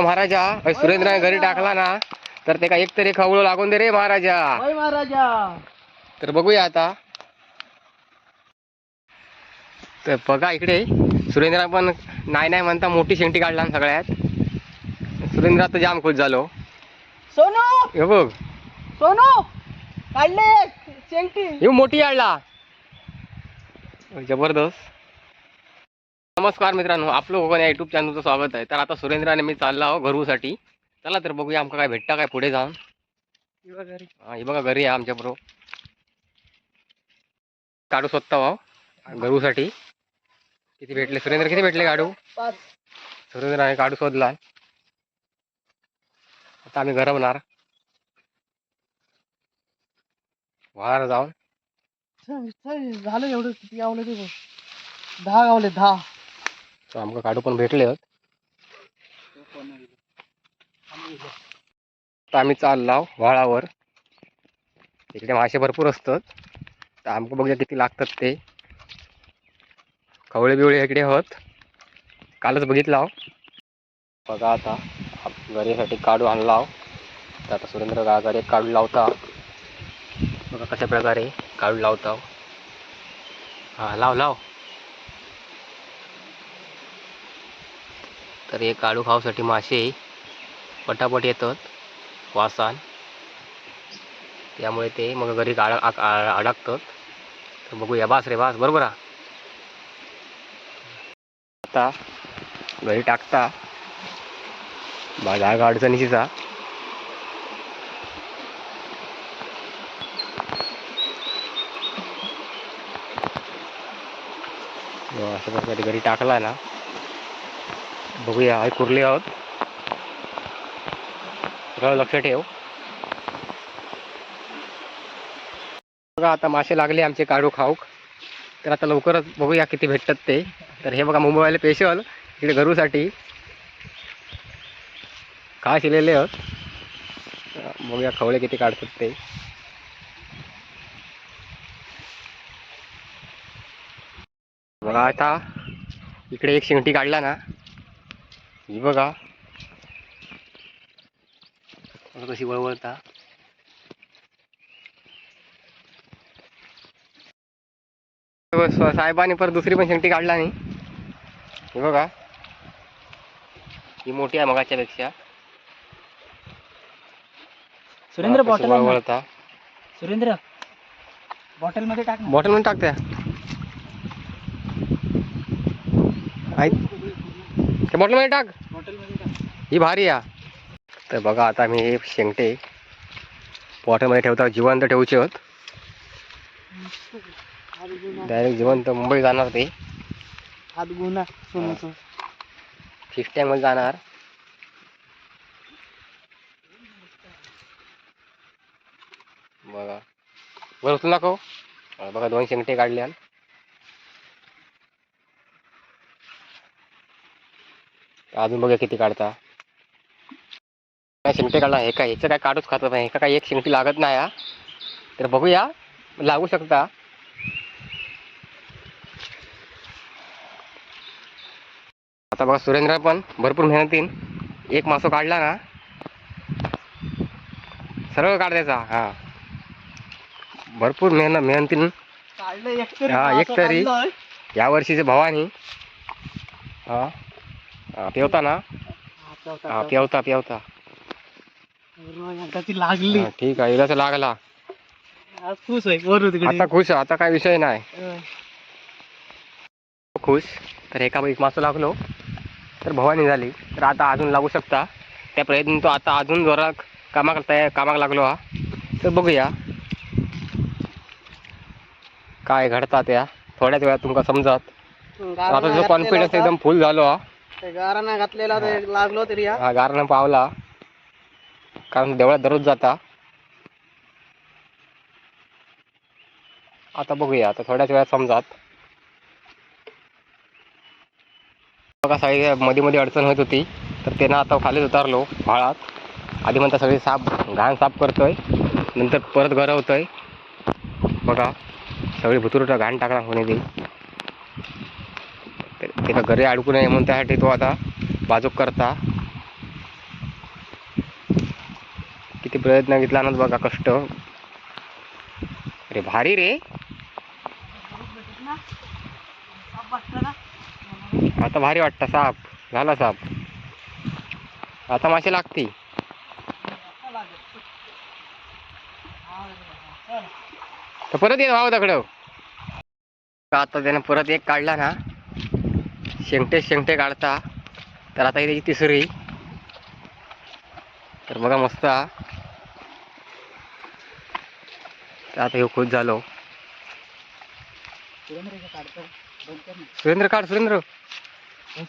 महाराजा. अ, सुरेंद्राने घरी टाकला ना तर ते का एक तरी खवळू लागून दे रे महाराजा. महाराजा. तर बघूया आता. तर बघा इकडे सुरेंद्र पण नाही नाही म्हणता मोठी शेंटी काढला ना सगळ्यात. सुरेंद्र तर जाम खुश झालो. सोनू! हे बघ. सोनू! काढले शेंगटी. हे मोठी काढला. जबरदस्त. नमस्कार मित्रांनो आपलं कोकण या युट्यूब चॅनलचं स्वागत आहे तर आता सुरेंद्र आणि मी चाललो आहो घरूसाठी. चला तर बघूया आमका काय भेटता काय पुढे जाऊन. हा, हे बघा घरी आहे आमच्या बरोबर काढू स्वतः भाऊ घरूसाठी. किती भेटले? सुरेंद्र किती भेटले काढू पाच. सुरेंद्राने काढू शोधला आता आम्ही घरवणार. वार जाऊन. झालं एवढं. किती गावलं ते. दहा गावले दहा. तर आमका काढू पण भेटले आहेत तर आम्ही चाललो व्हाळावर इकडे मासे भरपूर असतात. तर आमकं बघूया किती लागतात ते. खवळे बिवळे इकडे आहोत कालच बघितला हो. बघा आता गरीसाठी घरीसाठी काढू आणला हो. तर आता सुरेंद्र गागाडे काढू लावता. बघा कशा प्रकारे काढू लावता हो. हा लाव लाव. तर हे काढू खाऊसाठी मासे पटापट येतात वासान. त्यामुळे ते मग घरी अड अडकतात. तर बघूया बास रे बास बरोबर आता घरी टाकता. बा जागा अडचणीचीचा अशा प्रकारे घरी टाकला ना. बघूया आई कुर्ले आहोत. सगळं लक्ष ठेव. बघा आता मासे लागले आमचे काढू खाऊक. तर आता लवकरच बघूया किती भेटतात ते. तर हे बघा मुंबईवाले स्पेशल इकडे घरूसाठी काय शिलेले आहोत. बघूया खवळे किती काढतात ते. बघा आता इकडे एक शेंगटी काढला ना. ही बघा कशी वळवळता साहेबांनी परत दुसरी पण शेंगटी काढला नाही ही बघा ही मोठी आहे मगाच्या पेक्षा सुरेंद्र बॉटल वळवळता सुरेंद्र बॉटलमध्ये टाक. ना. बॉटल म्हणून टाकत्या आई त्या बॉटलमध्ये टाक. बॉटलमध्ये टाक. ही भारी आहे. तर बघा आता मी हे शेंगटे बॉटलमध्ये ठेवता जिवंत ठेवूचे होत. डायरेक्ट जिवंत मुंबई जाणार ते. हात गुन्हा टँकमध्ये जाणार. बघा. बरं नको हा, बघा दोन शेंगटे काढल्या अजून बघा किती काढता. काय शेंगटे काढला? हे काय ह्याचं काय काढूच खात नाही. एका काय एक शेंगटी लागत नाही हा? तर बघूया. लागू शकता. आता बघा सुरेंद्र पण भरपूर मेहनतीन एक मासो काढला ना. सरळ काढायचा हा. भरपूर मेहनत मेहनतीन. काढलं एक तरी हा, एक तरी. या वर्षीचे भवानी. हा, पेवता ना? हा. पेवता पेवता. लागली. हा, ठीक आहे इलाच लागला. आज खुश आहे बरोबर तिकडे. आता खुश आता काय विषय नाही. खुश तर एका एक मासं लागलो. तर भवानी झाली. तर आता अजून लागू शकता. त्या प्रयत्न तो आता अजून जोरात कामाक तयार कामाक लागलो हा. तर बघूया. काय घडतात या. थोड्याच वेळात तुमका समजत. आता जो कॉन्फिडन्स एकदम फुल झालो हा. ते गारा नाही घातलेला ते लागलो तरी हा हा गारानं पावला. कारण देवळात दररोज जाता. आता बघूया आता थोड्याच वेळात समजात. बघा सगळी मध्ये मध्ये अडचण होत होती. तर त्यानं आता खालीच उतारलो भाळात आधी म्हणता सगळी साफ घाण साफ करतोय. नंतर परत गरवतोय. बघा सगळी भुतुरटा घाण टाकणार होणे ते त्याला घरी अडकू नये म्हणून त्यासाठी तो आता बाजूक करता. किती प्रयत्न घेतला ना बघा कष्ट. अरे भारी रे. आता भारी वाटतं साप. झाला साप. आता मासे लागते. तर परत ये भाऊ दगड आता त्यानं परत एक काढला ना. शेंगटे शेंगटे काढता. तर आता त्याची तिसरी. तर बघा मस्त. तर आता हे खुश झालो. सुरेंद्र काढ सुरेंद्र.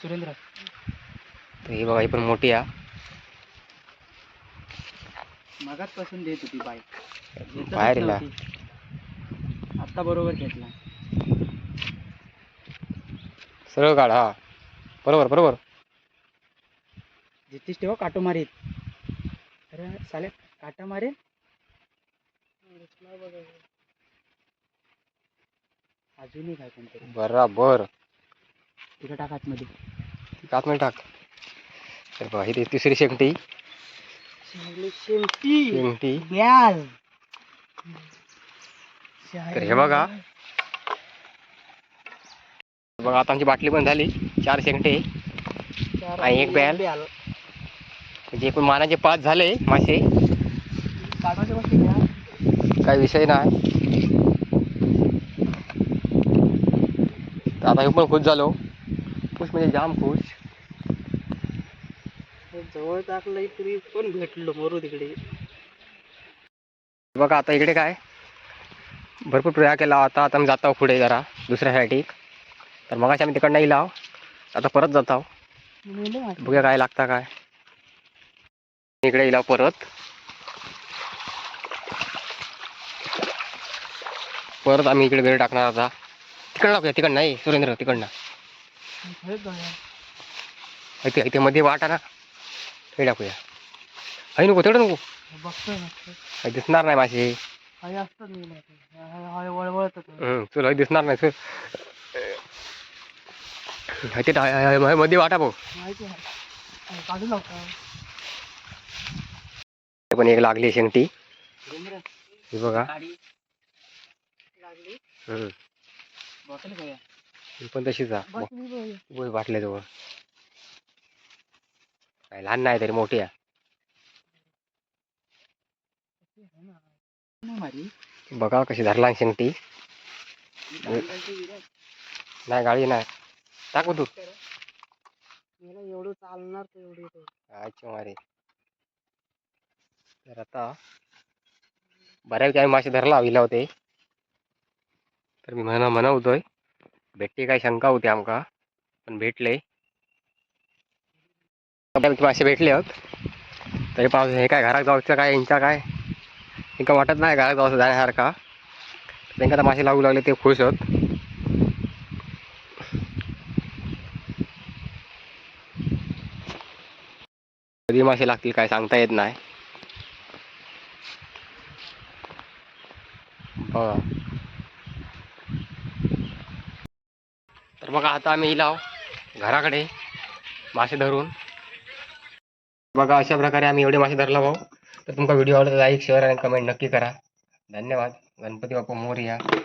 सुरेंद्र तर ही बघा ही पण मोठी आहे. मगाच पासून देत होती बाईक बाहेर. आता बरोबर घेतला. सरळ काढ हा. बरोबर बरोबर. जितीस तेव्हा काटो मारीत अरे साले काटा मारे अजूनही काय कोणतरी बराबर. तिकडे टाकात मध्ये कात नाही टाक. तर बघा ही तिसरी शेंगटी शेवटी शेंगटी ग्याल तर हे बघा बघा आता आमची बाटली पण झाली. चार शेंगटे आणि एक बॅल. म्हणजे एकूण मानाचे पाच झाले मासे. काही विषय नाही. आता हे पण खुश झालो. खुश म्हणजे जाम खुश. जवळ टाकलं तरी पण भेटलो मरू तिकडे. बघा आता इकडे काय? भरपूर प्रयाग केला. आता आता आम्ही जातो पुढे जरा दुसऱ्यासाठी तर मग आम्ही तिकडनं येईल आहो. आता परत जात आहो बघूया काय लागता काय इकडे येईल परत परत आम्ही इकडे वेळ टाकणार आता तिकडं टाकूया तिकडं नाही सुरेंद्र तिकडनं इथे इथे मध्ये वाट आहे ना हे टाकूया आहे नको तेवढं नको बघतोय दिसणार नाही मासे दिसणार नाही सर ते मध्ये वाटा भाऊ. पण एक लागली शेंगटी ही बघा. पण तशीच बोय बाटल्या जवळ. काय लहान नाही तरी मोठी आहे. बघा कशी धरला शेंगटी नाही गाडी नाही. टाकू तू. मला एवढं चालणार तर एवढं अच्छा मारे तर आता बऱ्यापैकी आम्ही मासे धरला विला होते. तर मी म्हणा म्हणवतोय भेटते काय शंका होती आमका पण भेटले. मासे भेटले आहोत तरी पाऊस हे काय घरात जाऊचं काय यांच्या काय? त्यांना वाटत नाही घरात जाऊचं जाण्यासारखा. त्यांना आता मासे लागू लागले ते खुश होत. कधी मासे लागतील काय सांगता येत नाही. बघा. तर बघा आता आम्ही इलाव घराकडे मासे धरून. बघा अशा प्रकारे आम्ही एवढे मासे धरला भाऊ. तर तुमचा व्हिडिओ आवडला लाईक शेअर आणि कमेंट नक्की करा. धन्यवाद. गणपती बाप्पा मोरया.